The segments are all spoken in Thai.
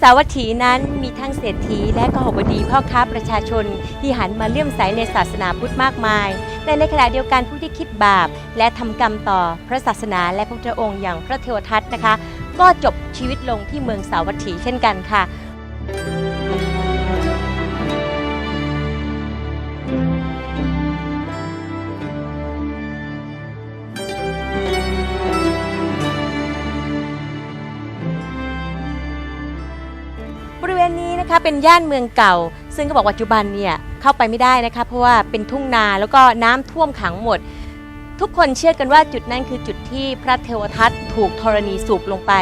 สาวัตถีนั้นมีทั้งเศรษฐีและกหบดีพ่อค้าประชาชนที่หันมาเลื่อมใสในศาสนาพุทธมากมาย แต่ในขณะเดียวกันผู้ที่คิดบาป และทำกรรมต่อพระศาสนาและพระพุทธองค์อย่างพระเทวทัตนะคะ ก็จบชีวิตลงที่เมืองสาวัตถีเช่นกันค่ะ บริเวณนี้นะคะเป็นย่านเมืองเก่า ซึ่งก็บอกปัจจุบันเนี่ยเข้าไปไม่ได้นะคะ เพราะว่าเป็นทุ่งนาแล้วก็น้ำท่วมขังหมด ทุกคนเชื่อกันว่าจุดนั้นคือจุดที่พระเทวทัตถูกธรณีสูบลงไป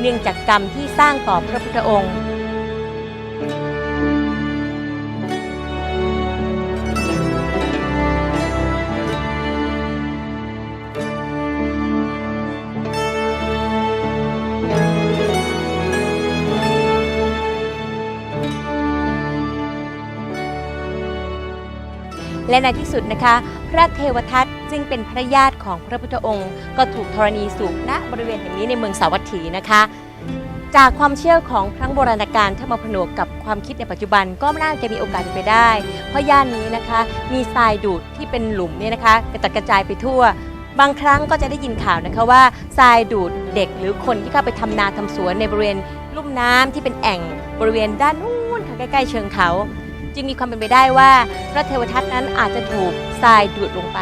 เนื่องจากกรรมที่สร้างต่อพระพุทธองค์ และในที่สุดนะคะ พระเทวทัตซึ่งเป็นพระญาติของพระพุทธองค์ ก็ถูกธรณีสูบณบริเวณแห่งนี้ในเมืองสาวัตถีนะคะ จากความเชื่อของครั้งโบราณกาลถ้ามาผนวกกับความคิดในปัจจุบันก็น่าจะมีโอกาสเป็นไปได้ เพราะย่านนี้นะคะ มีทรายดูดที่เป็นหลุมเนี่ยนะคะกระจัดกระจายไปทั่วบางครั้งก็จะได้ยินข่าวนะคะว่าทรายดูดเด็กหรือคนที่เข้าไปทำนาทำสวนในบริเวณลุ่มน้ำที่เป็นแอ่งบริเวณด้านนู้นค่ะใกล้ๆเชิงเขา จึงมีความเป็นไปได้ว่าพระเทวทัตนั้นอาจจะถูกทรายดูดลงไป